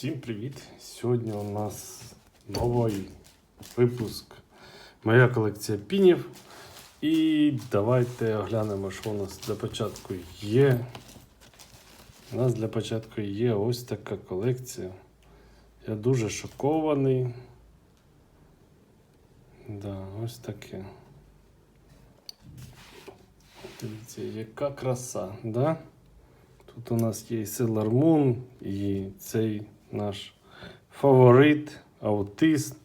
Всім привіт! Сьогодні у нас новий випуск. Моя колекція пінів. І давайте оглянемо, що у нас для початку є. У нас для початку є ось така колекція. Я дуже шокований. Да, ось таке. Дивіться, яка краса, да? Тут у нас є і Sailor і цей наш фаворит, аутист,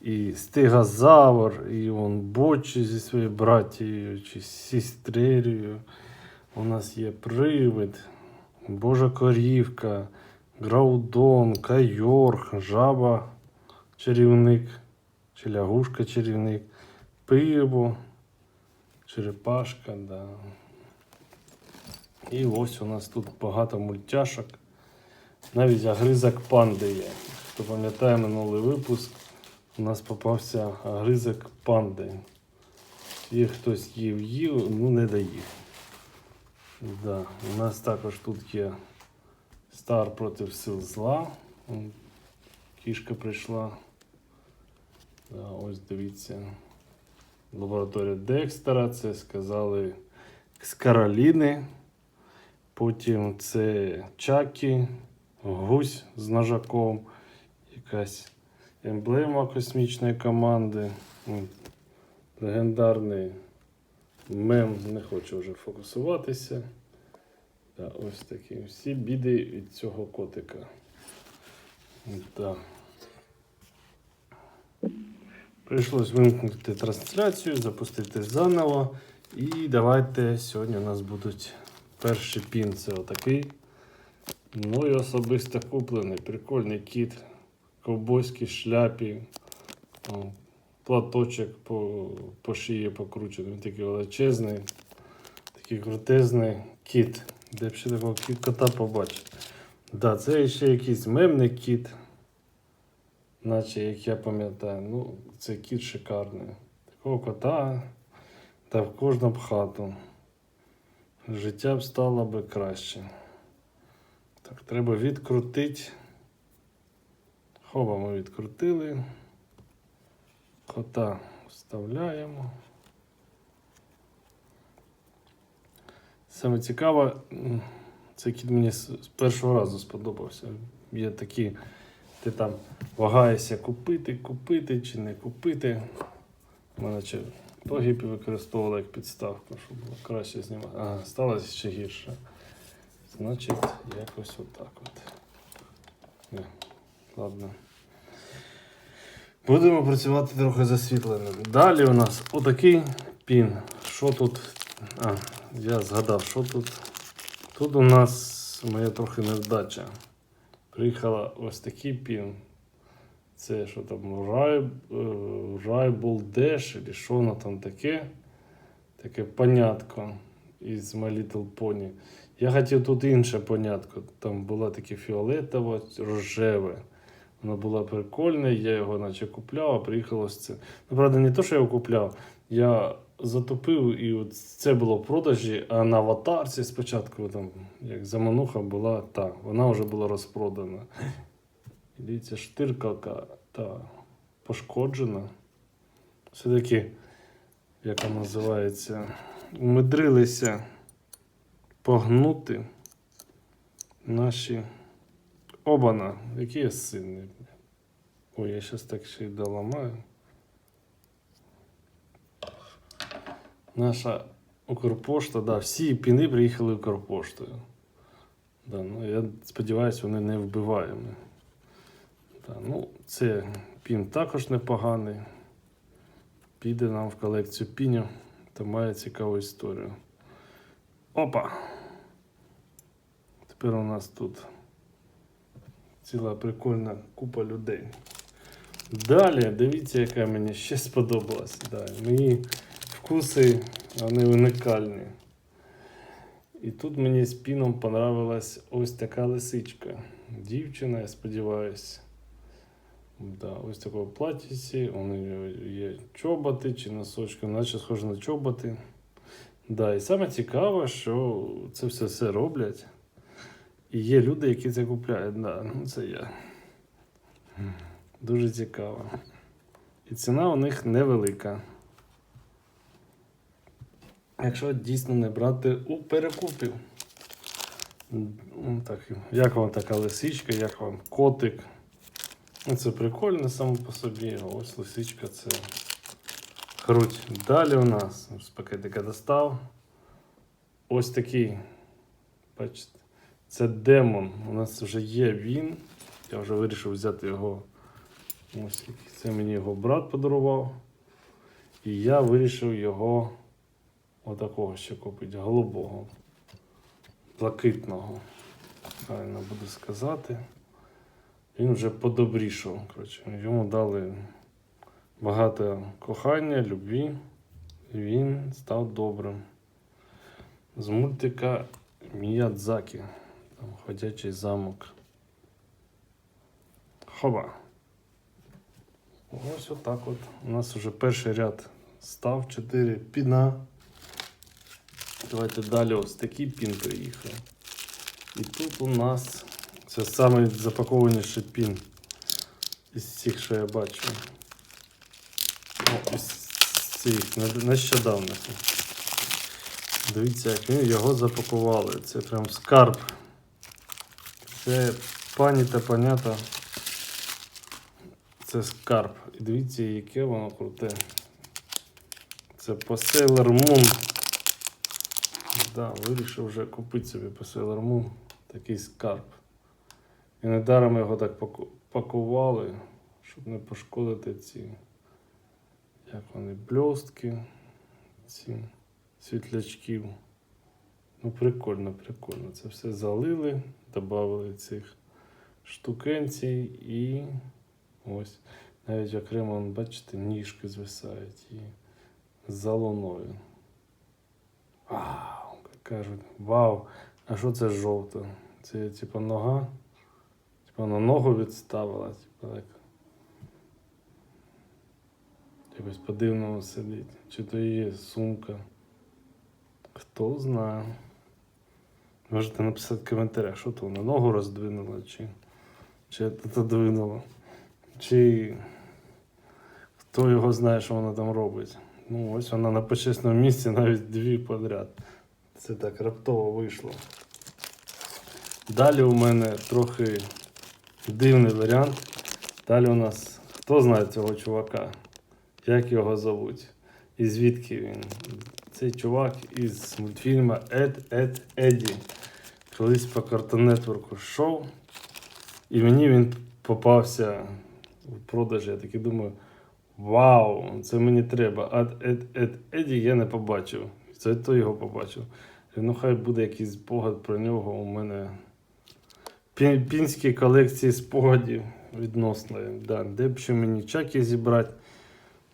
і стегозавр, і он Бочі зі своєю братією чи сестрерію. У нас є привид, Божа корівка, Граудон, Кайорг, жаба, чарівник, чи лягушка чарівник, пиво, черепашка, да. І ось у нас тут багато мультяшок. Навіть агризок панди є. Хто пам'ятає минулий випуск, у нас попався агризок панди. Є хтось їв їв, ну не доїв. Да. У нас також тут є Стар проти сил зла. Кішка прийшла. Да, ось дивіться. Лабораторія Декстера, це сказали з Кароліни. Потім це Чакі, гусь з ножаком, якась емблема космічної команди. Легендарний мем, не хочу вже фокусуватися. Да, ось такі всі біди від цього котика. Да. Прийшлось вимкнути трансляцію, запустити заново. І давайте сьогодні у нас будуть перший пін це отакий. Ну і особисто куплений. Прикольний кіт. Ковбойській шляпі. Платочок по, по шиї покручений. Він такий величезний, такий крутезний кіт. Де б ще такого кіт- кота побачити. Да, це ще якийсь мемний кіт. Наче як я пам'ятаю, ну, це кіт шикарний. Такого кота та в кожну б хату. Життя б стало би краще. Так, треба відкрутити. Хоба ми відкрутили. Кота вставляємо. Саме цікаве, м, цей кіт мені з першого разу сподобався. Є такі, ти там вагаєшся купити, купити чи не купити. У мене чи погиб використовували як підставку, щоб було краще знімати. Ага, сталося ще гірше. Значить, якось отак от. Не, ладно. Будемо працювати трохи засвітленим. Далі у нас отакий пін. Що тут? А, я згадав, що тут. Тут у нас моя трохи невдача. Приїхала ось такий пін. Це що там Рай, Dash, чи що воно там таке. Таке понятко із My Little Pony. Я хотів тут інше понятко. Там було таке фіолетово, рожеве. Воно було прикольне, я його наче купляв, а приїхало з це. Ну, правда, не то, що я його купляв. Я затопив, і от це було в продажі, а на аватарці спочатку, там, як замануха була та, вона вже була розпродана. Дивіться, штиркалка та пошкоджена. Все-таки, як вона називається, умудрилися погнути наші обана, які я сильний. Ой, я зараз так ще й доламаю. Наша Укрпошта, да, всі піни приїхали Укрпоштою. Да, ну, я сподіваюся, вони не вбиваємо. Да, ну, це пін також непоганий. Піде нам в колекцію піню та має цікаву історію. Опа! Тепер у нас тут ціла прикольна купа людей. Далі, дивіться, яка мені ще сподобалась. Да, мої вкуси, вони уникальні. І тут мені з піном понравилась ось така лисичка. Дівчина, я сподіваюся. Да, ось такого платьиці, у неї є чоботи чи носочки, наче схоже на чоботи. Да, і саме цікаве, що це все все роблять І є люди, які це купляють. Да, ну це я. Дуже цікаво. І ціна у них невелика. Якщо дійсно не брати у перекупів. Так, як вам така лисичка, як вам котик? Ну, це прикольно само по собі. Ось лисичка це круть. Далі у нас з пакетика достав. Ось такий. Бачите, це демон. У нас вже є він. Я вже вирішив взяти його. Ось це мені його брат подарував. І я вирішив його отакого ще купити, голубого, блакитного. Правильно буду сказати. Він вже подобрішав. Коротше. Йому дали багато кохання, любві, і він став добрим. З мультика Міядзакі. Ходячий замок. Хоба. Ось отак от. У нас вже перший ряд став 4 піна. Давайте далі ось такий пін приїхав. І тут у нас це самий запакованіший пін із всіх, що я бачу. О, із цих нещодавних. Дивіться, як він його запакували. Це прям скарб. Це пані та панята. Це скарб. І дивіться, яке воно круте. Це по Sailor Moon. Да, вирішив вже купити собі по Sailor Moon такий скарб. І недаром його так пакували, щоб не пошкодити ці, як вони, бльостки, ці світлячків. Ну, прикольно, прикольно. Це все залили, додали цих штукенцій і ось. Навіть окремо, бачите, ніжки звисають і за луною. Вау, кажуть, вау, а що це жовте? Це типа нога? Типа на ногу відставила, типа так. Якось по-дивному сидить. Чи то є сумка. Хто знає. Можете написати в коментарях, що то на ногу роздвинула, чи, чи це двинуло. Чи хто його знає, що вона там робить. Ну, ось вона на почесному місці навіть дві подряд. Це так раптово вийшло. Далі у мене трохи дивний варіант. Далі у нас хто знає цього чувака? Як його зовуть? І звідки він? Цей чувак із мультфільму Ед Ед Еді. Колись по Network йшов. І мені він попався в продажі. Я такий думаю. Вау, це мені треба. А Ед, Ед, Еді я не побачив. Це то його побачив. Ну, хай буде якийсь спогад про нього. У мене пі- пінські колекції спогадів відносно. Да, де б ще мені чаки зібрати.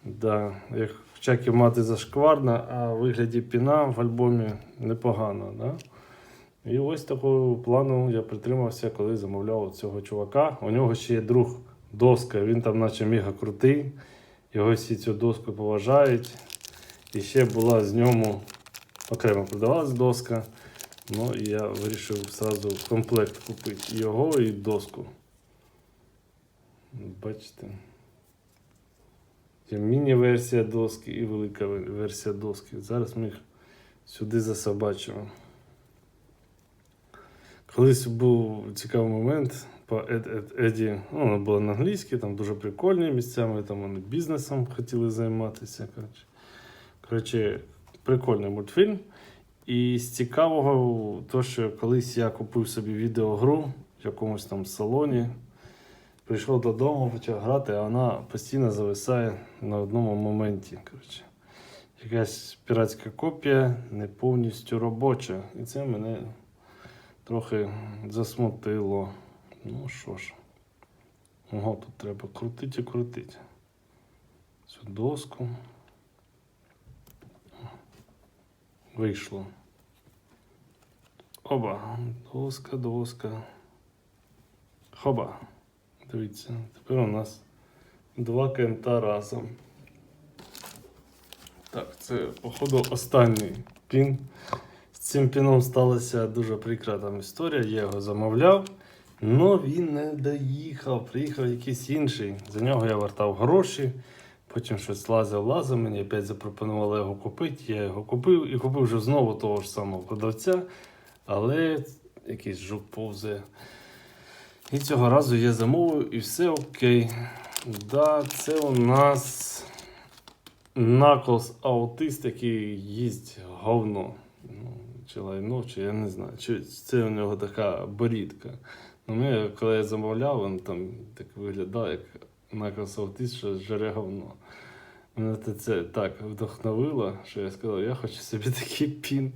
Да, як чаки мати зашкварна, а в вигляді піна в альбомі непогано. Да? І ось такого плану я притримався, коли замовляв цього чувака. У нього ще є друг доска, він там, наче мега крутий. Його всі цю доску поважають. І ще була з ньому окремо продавалась доска. Ну і я вирішив зразу в комплект купити його, і доску. Бачите. Є міні-версія доски і велика версія доски. Зараз ми їх сюди засобачимо. Колись був цікавий момент по Ед, Ед, Еді. Ну, вона була на англійській, там дуже прикольні місцями, там вони бізнесом хотіли займатися. Коротше, коротше прикольний мультфільм. І з цікавого, то, що колись я купив собі відеогру в якомусь там салоні. Прийшов додому, почав грати, а вона постійно зависає на одному моменті. Коротше. Якась піратська копія не повністю робоча. І це мене трохи засмутило. Ну що ж. Ого, тут треба крутити і крутити. Цю доску. Вийшло. Оба. Доска, доска. Хоба. Дивіться, тепер у нас два кента разом. Так, це, походу, останній пін цим піном сталася дуже прикра там історія. Я його замовляв, але він не доїхав. Приїхав якийсь інший. За нього я вертав гроші. Потім щось лазив, лазив, мені опять запропонували його купити. Я його купив і купив вже знову того ж самого продавця, але якийсь жук повзе. І цього разу я замовив і все окей. Да, це у нас Knuckles аутист, який їсть говно. Чи лайно, чи я не знаю. Чи це у нього така борідка. Ну, ми, коли я замовляв, він там так виглядав, як Knuckles аутист, що жере говно. Мене це- так вдохновило, що я сказав, я хочу собі такий пін.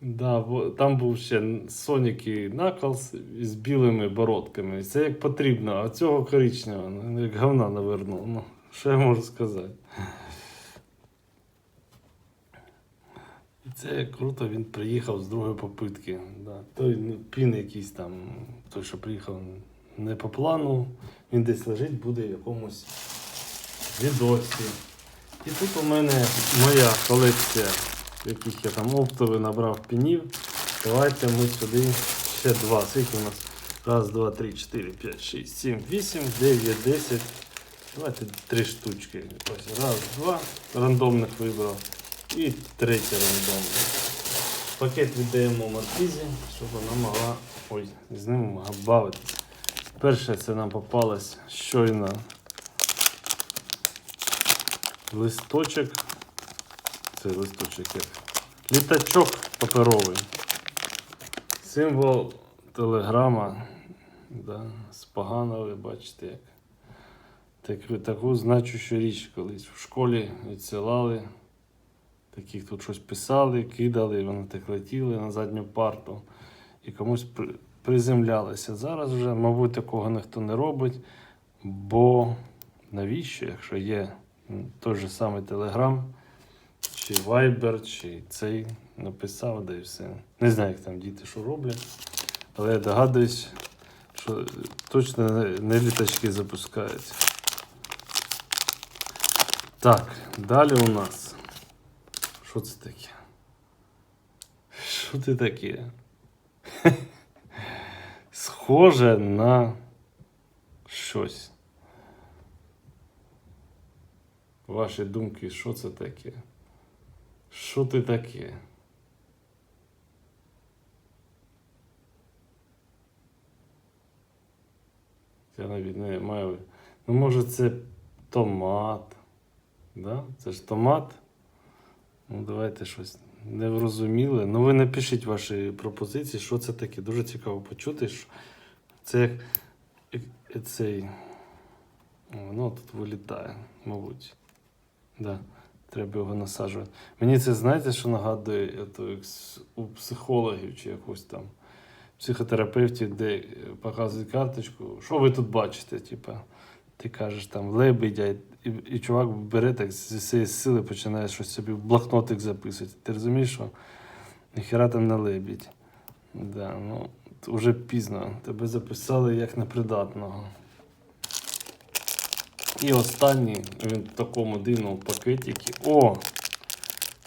Да, там був ще Сонік і Наклз з білими бородками. І Це як потрібно, а цього коричневого, ну, як говна навернув. Ну, що я можу сказати? Це круто, він приїхав з другої попитки. Да. Той ну, пін якийсь там, той, що приїхав не по плану, він десь лежить, буде в якомусь відосі. І тут у мене моя колекція, яких я там оптовий набрав пінів. Давайте ми сюди ще два. Скільки у нас? Раз, два, три, чотири, п'ять, шість, сім, вісім, дев'ять, десять. Давайте три штучки. Ось раз, два. Рандомних вибрав. І третє рандомне. Пакет віддаємо Маркізі, щоб вона могла. Ой, з ним могла бавитися. Перше це нам попалось щойно листочок. Це листочок як. Літачок паперовий. Символ телеграма. Да, споганили, бачите як. Таку, таку значущу річ колись в школі відсилали. Таких тут щось писали, кидали, вони так летіли на задню парту і комусь при- приземлялися. Зараз вже, мабуть, такого ніхто не робить, бо навіщо, якщо є той же самий Telegram, чи Viber, чи цей написав, да і все. Не знаю, як там діти що роблять, але я догадуюсь, що точно не літачки запускаються. Так, далі у нас. Що це таке? Що це таке? Схоже на щось. Ваші думки, що це таке? Що ти таке? Я навіть не маю. Ну, може, це томат. Да? Це ж томат. Ну, давайте щось неврозуміле. Ну, ви напишіть ваші пропозиції, що це таке. Дуже цікаво почути. Що це як цей. Воно тут вилітає, мабуть. Да. Треба його насаджувати. Мені це знаєте, що нагадує с- у психологів чи якось там психотерапевтів, де е, показують карточку. Що ви тут бачите? Типа, ти кажеш там лебедя, і, і, чувак бере так зі всієї сили починає щось собі в блокнотик записувати. Ти розумієш, що ніхера там не лебідь. Да, ну, вже пізно. Тебе записали як непридатного. І останній він в такому дивному пакетикі. О!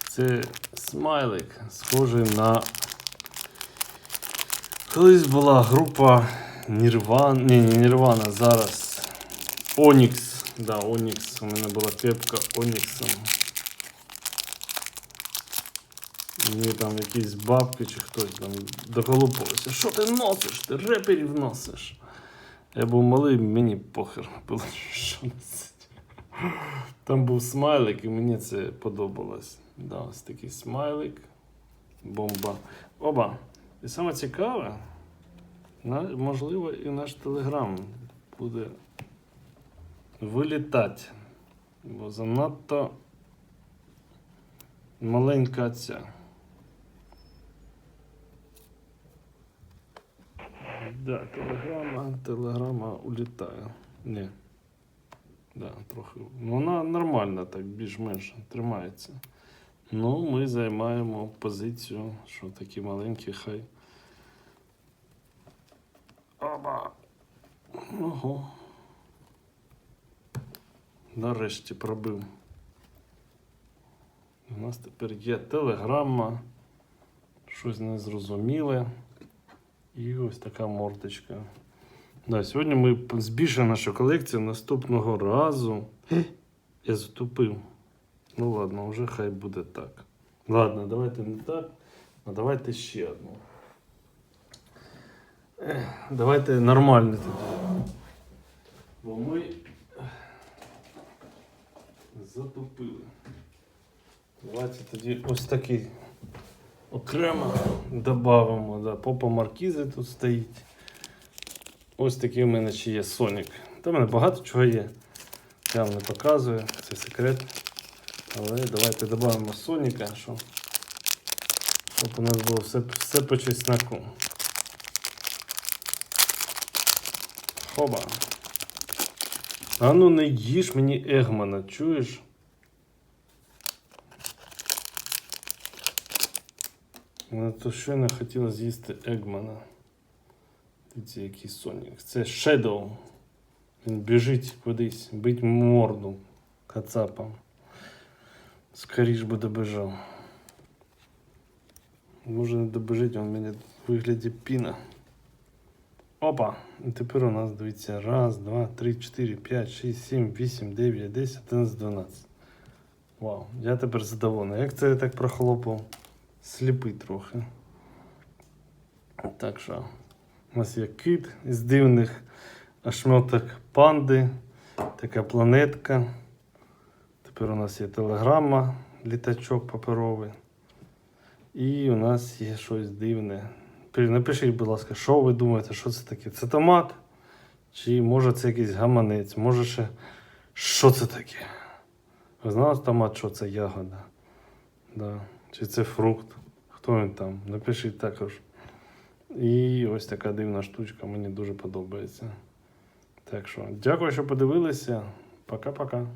Це смайлик, схожий на. Колись була група Нірван. Ні, не Нірвана, зараз. Онікс. Да, Онікс. У мене була кепка Оніксом. Мені там якісь бабки чи хтось там доколупався. Що ти носиш? Ти реперів носиш. Я був малий, мені похер було, що носить. Там був смайлик, і мені це подобалось. Да, ось такий смайлик. Бомба. Оба. І саме цікаве, можливо, і наш телеграм буде вилітати. Бо занадто маленька ця. Да, телеграма, телеграма улітає. Ні. Да, трохи. Вона нормальна, так більш-менш тримається. Ну, ми займаємо позицію, що такі маленькі хай. Оба. Ого. Нарешті пробив. У нас тепер є телеграма, щось незрозуміле. І ось така мордочка. Да, сьогодні ми збільшимо нашу колекцію наступного разу. Я затупив. Ну ладно, вже хай буде так. Ладно, давайте не так, а давайте ще одну. Давайте нормально тоді. Бо ми затупили. Давайте тоді ось такий окремо додамо. Да. Попа маркізи тут стоїть. Ось такий у мене ще є Сонік. Та в мене багато чого є. Я вам не показую, це секрет. Але давайте додамо Соніка, щоб, щоб у нас було все, все по чесноку. Хоба. А ну не їж мені Егмана, чуєш? Ну, то щойно хотіла з'їсти Егмана. Дивіться, який Сонік. Це Shadow. Він біжить кудись, бить морду кацапам. Скоріш би добежав. Може не добежить, він мене в вигляді піна. Опа! І тепер у нас дивіться. Раз, два, три, чотири, п'ять, шість, сім, вісім, дев'ять, десять, одинадцять, дванадцять. Вау, я тепер задоволений. Як це я так прохлопав? Сліпий трохи. Так що, у нас є кит із дивних ошметок панди, така планетка. Тепер у нас є телеграма, літачок паперовий. І у нас є щось дивне. Напишіть, будь ласка, що ви думаєте, що це таке? Це томат? Чи може це якийсь гаманець? Може ще що це таке? Ви знали томат, що це ягода? Да. Чи це фрукт? Хто він там? Напишіть також. І ось така дивна штучка, мені дуже подобається. Так що, дякую, що подивилися. Пока-пока.